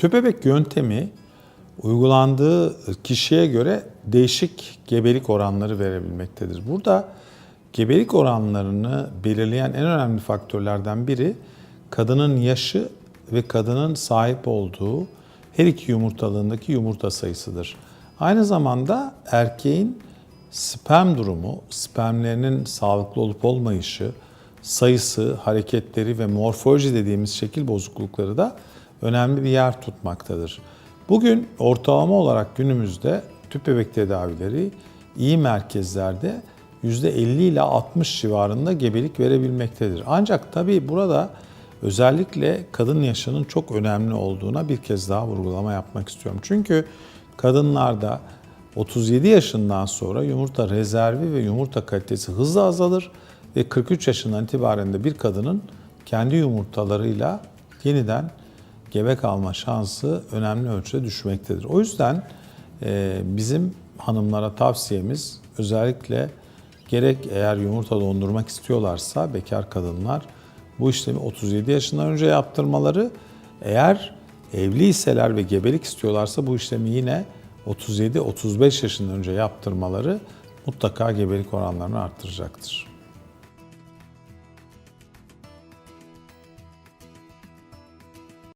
Tüp yöntemi uygulandığı kişiye göre değişik gebelik oranları verebilmektedir. Burada gebelik oranlarını belirleyen en önemli faktörlerden biri kadının yaşı ve kadının sahip olduğu her iki yumurtalığındaki yumurta sayısıdır. Aynı zamanda erkeğin sperm durumu, spermlerinin sağlıklı olup olmayışı, sayısı, hareketleri ve morfoloji dediğimiz şekil bozuklukları da önemli bir yer tutmaktadır. Bugün ortalama olarak günümüzde tüp bebek tedavileri iyi merkezlerde %50 ile 60 civarında gebelik verebilmektedir. Ancak tabii burada özellikle kadın yaşının çok önemli olduğuna bir kez daha vurgulama yapmak istiyorum. Çünkü kadınlarda 37 yaşından sonra yumurta rezervi ve yumurta kalitesi hızla azalır ve 43 yaşından itibaren de bir kadının kendi yumurtalarıyla yeniden gebe kalma şansı önemli ölçüde düşmektedir. O yüzden e, bizim hanımlara tavsiyemiz özellikle gerek eğer yumurta dondurmak istiyorlarsa bekar kadınlar bu işlemi 37 yaşından önce yaptırmaları, eğer evliyseler ve gebelik istiyorlarsa bu işlemi yine 37-35 yaşından önce yaptırmaları mutlaka gebelik oranlarını arttıracaktır.